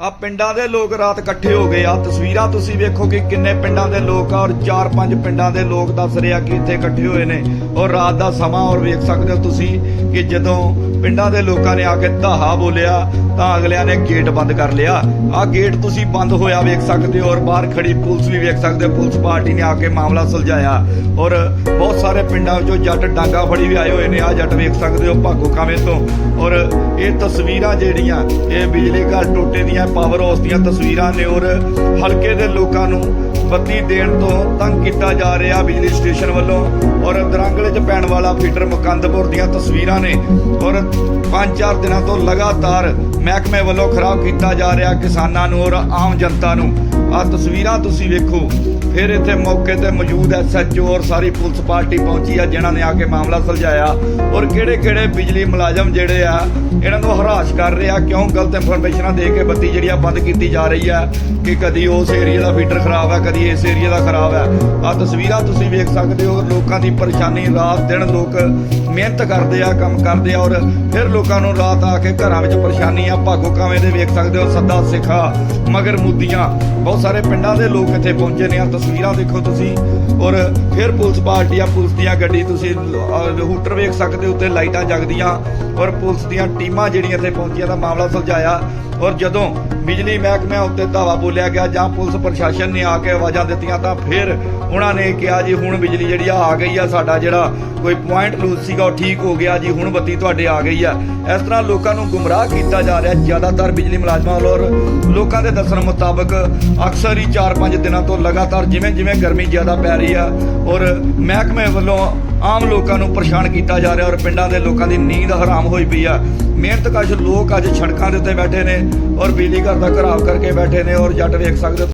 ਆ ਪਿੰਡਾਂ ਦੇ ਲੋਕ ਰਾਤ ਇਕੱਠੇ ਹੋ ਗਏ ਆ। ਤਸਵੀਰਾਂ ਤੁਸੀਂ ਵੇਖੋ ਕਿ ਕਿੰਨੇ ਪਿੰਡਾਂ ਦੇ ਲੋਕ ਆ ਔਰ 4-5 ਪਿੰਡਾਂ ਦੇ ਲੋਕ ਦੱਸ ਰਹੇ ਆ ਕਿ ਇੱਥੇ ਇਕੱਠੇ ਹੋਏ ਨੇ। ਔਰ ਰਾਤ ਦਾ ਸਮਾਂ ਔਰ ਵੇਖ ਸਕਦੇ ਹੋ ਤੁਸੀਂ ਕਿ ਜਦੋਂ ਪਿੰਡਾਂ ਦੇ ਲੋਕਾਂ ਨੇ ਆ ਕੇ ਧਾਹਾ ਬੋਲਿਆ ਤਾਂ ਅਗਲਿਆਂ ਨੇ ਗੇਟ ਬੰਦ ਕਰ ਲਿਆ। ਆ ਗੇਟ ਤੁਸੀਂ ਬੰਦ ਹੋਇਆ ਵੇਖ ਸਕਦੇ ਹੋ ਔਰ ਬਾਹਰ ਖੜੀ ਪੁਲਿਸ ਵੀ ਵੇਖ ਸਕਦੇ ਹੋ। ਪੁਲਿਸ ਪਾਰਟੀ ਨੇ ਆ ਕੇ ਮਾਮਲਾ ਸੁਲਝਾਇਆ। ਔਰ ਬਹੁਤ ਸਾਰੇ ਪਿੰਡਾਂ ਵਿੱਚੋਂ ਜੱਟ ਡਾਂਗਾ ਫੜੀ ਵੀ ਆਏ ਹੋਏ ਨੇ। ਆ ਜੱਟ ਵੇਖ ਸਕਦੇ ਹੋ ਭਾਗੋ ਕਾਵੇਂ ਤੋਂ। ਔਰ ਇਹ ਤਸਵੀਰਾਂ ਜਿਹੜੀਆਂ ਇਹ ਬਿਜਲੀ ਘਰ ਟੋਟੇ ਦੀਆਂ ਪਾਵਰ ਹਾਊਸ ਦੀਆਂ ਤਸਵੀਰਾਂ ਨੇ ਔਰ ਹਲਕੇ ਦੇ ਲੋਕਾਂ ਨੂੰ ਬੱਤੀ ਦੇਣ ਤੋਂ ਤੰਗ ਕੀਤਾ ਜਾ ਰਿਹਾ ਬਿਜਲੀ ਸਟੇਸ਼ਨ ਵੱਲੋਂ ਔਰ ਦਰੰਗਲੇ 'ਚ ਪੈਣ ਵਾਲਾ ਫੀਡਰ ਮੁਕੰਦਪੁਰ ਦੀਆਂ ਤਸਵੀਰਾਂ ਨੇ ਔਰ 5-4 ਦਿਨਾਂ ਤੋਂ ਲਗਾਤਾਰ ਮਹਿਕਮੇ ਵੱਲੋਂ ਖਰਾਬ ਕੀਤਾ ਜਾ ਰਿਹਾ ਕਿਸਾਨਾਂ ਨੂੰ ਔਰ ਆਮ ਜਨਤਾ ਨੂੰ। ਆ ਤਸਵੀਰਾਂ ਤੁਸੀਂ ਵੇਖੋ। ਫਿਰ ਇੱਥੇ ਮੌਕੇ ਤੇ ਮੌਜੂਦ ਐਸਐਚਓ ਔਰ ਸਾਰੀ ਪੁਲਿਸ ਪਾਰਟੀ ਪਹੁੰਚੀ ਆ, ਜਿਨ੍ਹਾਂ ਨੇ ਆ ਕੇ ਮਾਮਲਾ ਸੁਲਝਾਇਆ। ਔਰ ਕਿਹੜੇ ਕਿਹੜੇ ਬਿਜਲੀ ਮੁਲਾਜ਼ਮ ਜਿਹੜੇ ਆ, ਇਹਨਾਂ ਨੂੰ ਹਰਾਸ਼ ਕਰ ਰਿਹਾ ਕਿਉਂ ਗਲਤ ਇਨਫੋਰਮੇਸ਼ਨਾਂ ਦੇ ਕੇ ਬੱਤੀ ਜਿਹੜੀ ਆ ਬੰਦ ਕੀਤੀ ਜਾ ਰਹੀ ਆ ਕਿ ਕਦੀ ਉਸ ਏਰੀਆ ਦਾ ਫੀਡਰ ਖਰਾਬ ਹੈ ਕਦੀ ਇਸ ਏਰੀਆ ਦਾ ਖਰਾਬ ਹੈ ਆ ਤਸਵੀਰਾਂ ਤੁਸੀਂ ਵੇਖ ਸਕਦੇ ਹੋ, ਲੋਕਾਂ ਦੀ ਪਰੇਸ਼ਾਨੀ, ਰਾਤ ਦਿਨ ਲੋਕ ਮਿਹਨਤ ਕਰਦੇ ਆ, ਕੰਮ ਕਰਦੇ ਆ, ਔਰ ਫਿਰ ਲੋਕਾਂ ਨੂੰ ਰਾਤ ਆ ਕੇ ਘਰਾਂ ਵਿੱਚ ਪਰੇਸ਼ਾਨੀ ਆ ਭਾਗੋ ਕਾਵੇਂ ਦੇ ਵੇਖ ਸਕਦੇ ਹੋ, ਸੱਦਾ ਸਿੱਖਾ ਮਗਰ ਮੁੱਦੀਆਂ ਬਹੁਤ ਸਾਰੇ ਪਿੰਡਾਂ ਦੇ ਲੋਕ ਇੱਥੇ ਪਹੁੰਚੇ ਨੇ ਆ ਤਸਵੀਰਾਂ ਦੇਖੋ ਤੁਸੀਂ, ਔਰ ਫਿਰ ਪੁਲਿਸ ਪਾਰਟੀ ਆ, ਪੁਲਿਸ ਦੀਆਂ ਗੱਡੀ ਤੁਸੀਂ ਹੂਟਰ ਵੇਖ ਸਕਦੇ ਹੋ, ਉੱਤੇ ਲਾਈਟਾਂ ਜਗਦੀਆਂ ਔਰ ਪੁਲਿਸ ਦੀਆਂ ਟੀਮਾਂ ਜਿਹੜੀਆਂ ਇੱਥੇ ਪਹੁੰਚੀਆਂ ਦਾ ਮਾਮਲਾ ਸੁਲਝਾਇਆ ਔਰ ਜਦੋਂ ਬਿਜਲੀ ਮਹਿਕਮੇ ਉੱਤੇ ਧਾਵਾ ਬੋਲਿਆ ਗਿਆ ਜਾਂ ਪੁਲਿਸ ਪ੍ਰਸ਼ਾਸਨ ਨੇ ਆ ਕੇ ਆਵਾਜ਼ਾਂ ਦਿੱਤੀਆਂ ਤਾਂ ਫਿਰ ਉਹਨਾਂ ਨੇ ਕਿਹਾ ਜੀ, ਹੁਣ ਬਿਜਲੀ ਜਿਹੜੀ ਆ ਆ ਗਈ ਆ, ਸਾਡਾ ਜਿਹੜਾ ਕੋਈ ਪੁਆਇੰਟ ਲੂਜ਼ ਸੀਗਾ, ਉਹ ਠੀਕ ਹੋ ਗਿਆ ਜੀ, ਹੁਣ ਬੱਤੀ ਤੁਹਾਡੇ ਆ ਗਈ ਆ। ਇਸ ਤਰ੍ਹਾਂ ਲੋਕਾਂ ਨੂੰ ਗੁੰਮਰਾਹ ਕੀਤਾ ਜਾ ਰਿਹਾ, ਜ਼ਿਆਦਾਤਰ ਬਿਜਲੀ ਮੁਲਾਜ਼ਮਾਂ ਵੱਲੋਂ ਔਰ ਲੋਕਾਂ ਦੇ ਦੱਸਣ ਮੁਤਾਬਕ ਅਕਸਰ ਹੀ 4-5 ਦਿਨਾਂ ਤੋਂ ਲਗਾਤਾਰ ਜਿਵੇਂ ਜਿਵੇਂ ਗਰਮੀ ਜ਼ਿਆਦਾ ਪੈ ਰਹੀ ਆ ਔਰ ਮਹਿਕਮੇ ਵੱਲੋਂ ਆਮ ਲੋਕਾਂ ਨੂੰ ਪਰੇਸ਼ਾਨ ਕੀਤਾ ਜਾ ਰਿਹਾ ਔਰ ਪਿੰਡਾਂ ਦੇ ਲੋਕਾਂ ਦੀ ਨੀਂਦ ਹਰਾਮ ਹੋਈ ਪਈ ਆ। ਮਿਹਨਤ ਮਿਹਨਤਕਸ਼ ਲੋਕ ਅੱਜ ਸੜਕਾਂ ਦੇ ਉੱਤੇ ਬੈਠੇ ਨੇ ਔਰ ਬਿਜਲੀ ਘਰ ਦਾ ਘਰਾਵ ਕਰਕੇ ਬੈਠੇ ਨੇ ਔਰ ਜੱਟ ਵੇਖ ਸਕਦੇ